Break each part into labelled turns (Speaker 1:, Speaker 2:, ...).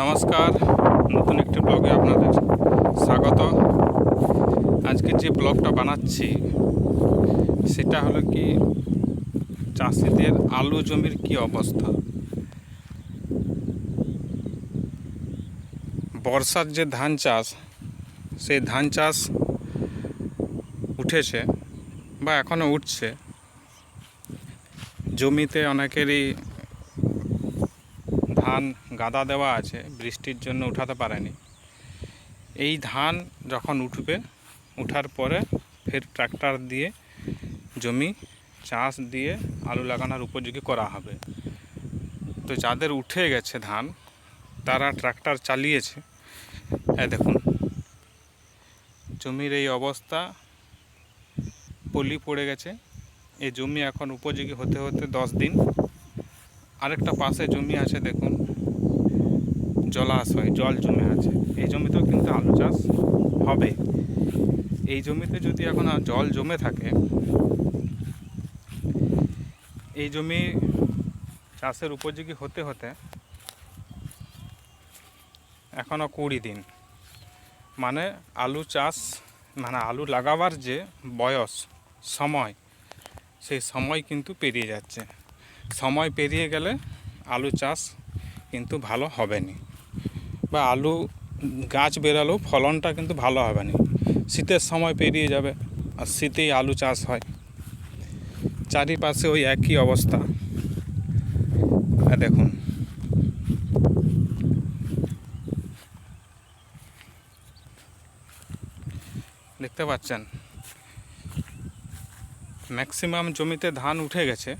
Speaker 1: নমস্কার, নতুন একটি ব্লগে আপনাদের স্বাগত। আজকে যে ব্লগটা বানাচ্ছি, সেটা হলো কি, চাষিদের আলু জমির কি অবস্থা? বর্ষার যে ধান চাষ, সেই ধান চাষ উঠেছে বা এখনও উঠছে। জমিতে অনেকেরই ধান গাদা দেওয়া আছে, বৃষ্টির জন্য উঠাতে পারেনি। এই ধান যখন উঠবে, উঠার পরে ফের ট্রাক্টর দিয়ে, জমি চাষ দিয়ে আলু লাগানোর উপযোগী করা হবে। তো যাদের উঠে গেছে ধান, তারা ট্রাক্টর চালিয়েছে। এই দেখুন, জমির এই অবস্থা, পলি পড়ে গেছে। এই জমি এখন উপযোগী হতে হতে দশ দিন। আরেকটা পাশে জমি আছে, দেখুন। জলাশয়, জল জমে আছে। এই জমিতেও কিন্তু আলু চাষ হবে। এই জমিতে যদি এখন জল জমে থাকে, এই জমি চাষের উপযোগী হতে হতে এখনও কুড়ি দিন। মানে আলু চাষ মানে আলু লাগাবার যে বয়স, সময়, সেই সময় কিন্তু পেরিয়ে যাচ্ছে। সময় পেরিয়ে গেলে আলু চাষ কিন্তু ভালো হবে না বা আলু গাছ বেরালেও ফলনটা কিন্তু ভালো হবে না শীতের সময় পেরিয়ে যাবে আর শীতেই আলু চাষ হয়। চারিপাশে ওই একই অবস্থা। দেখুন। দেখতে পাচ্ছেন? ম্যাক্সিমাম জমিতে ধান উঠে গেছে।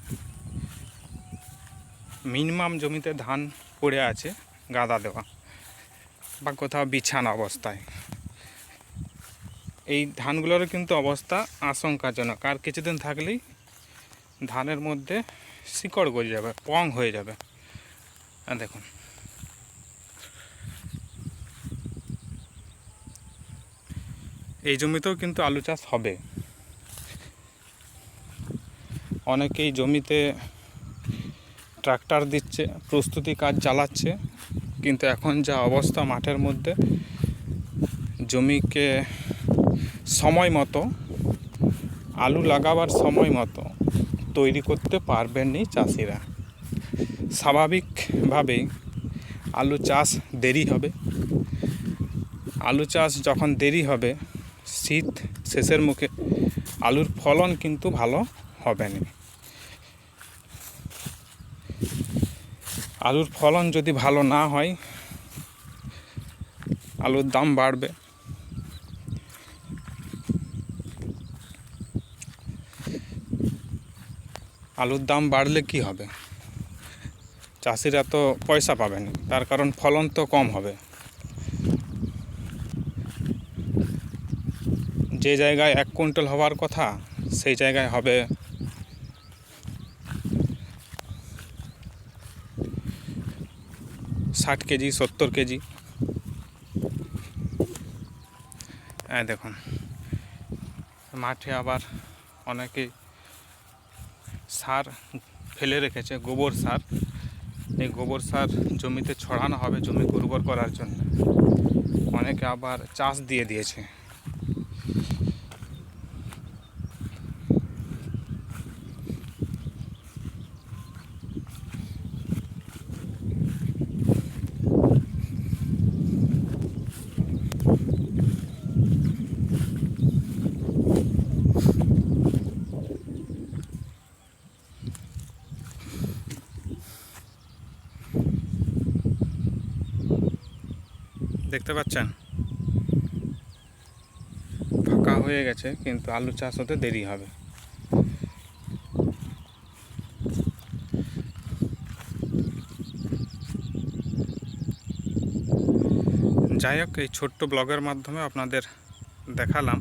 Speaker 1: মিনিমাম জমিতে ধান পড়ে আছে, গাদা দেওয়া বা কোথাও বিছানা অবস্থায়। এই ধানগুলোর কিন্তু অবস্থা আশঙ্কাজনক। আর কিছুদিন থাকলেই ধানের মধ্যে শিকড় গজে যাবে, পং হয়ে যাবে। দেখুন। এই জমিতেও কিন্তু আলু চাষ হবে। অনেকেই জমিতে ট্রাক্টর দিচ্ছে, প্রস্তুতি কাজ চালাচ্ছে, কিন্তু এখন যা অবস্থা মাঠের মধ্যে, জমিকে সময় মতো, আলু লাগাবার সময় মতো তৈরি করতে পারবেননি চাষিরা। স্বাভাবিকভাবেই আলু চাষ দেরি হবে। আলু চাষ যখন দেরি হবে, শীত শেষের মুখে আলুর ফলন কিন্তু ভালো হবে না। আলুর ফলন যদি ভালো না হয়, আলুর দাম বাড়বে। আলুর দাম বাড়লে কি হবে? চাষিরা তো পয়সা পাবেন, তার কারণ ফলন তো কম হবে। যে জায়গায় এক কুইন্টাল হওয়ার কথা, সেই জায়গায় হবে ষাট কেজি, সত্তর কেজি। হ্যাঁ দেখুন। মাঠে আবার অনেকে সার ফেলে রেখেছে, গোবর সার। এই গোবর সার জমিতে ছড়ানো হবে, জমি উর্বর করার জন্য। অনেকে আবার চাষ দিয়ে দিয়েছে। দেখতে পাচ্ছেন? ফাঁকা হয়ে গেছে, কিন্তু আলু চাষ হতে দেরি হবে। যাই হোক, এই ছোট্ট ব্লগের মাধ্যমে আপনাদের দেখালাম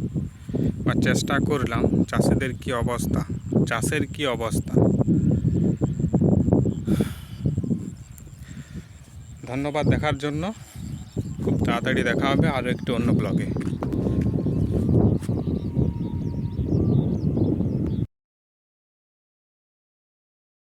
Speaker 1: বা চেষ্টা করলাম চাষিদের কি অবস্থা, চাষের কি অবস্থা। ধন্যবাদ দেখার জন্য। তাড়াতাড়ি দেখা হবে আরও একটি অন্য ব্লগে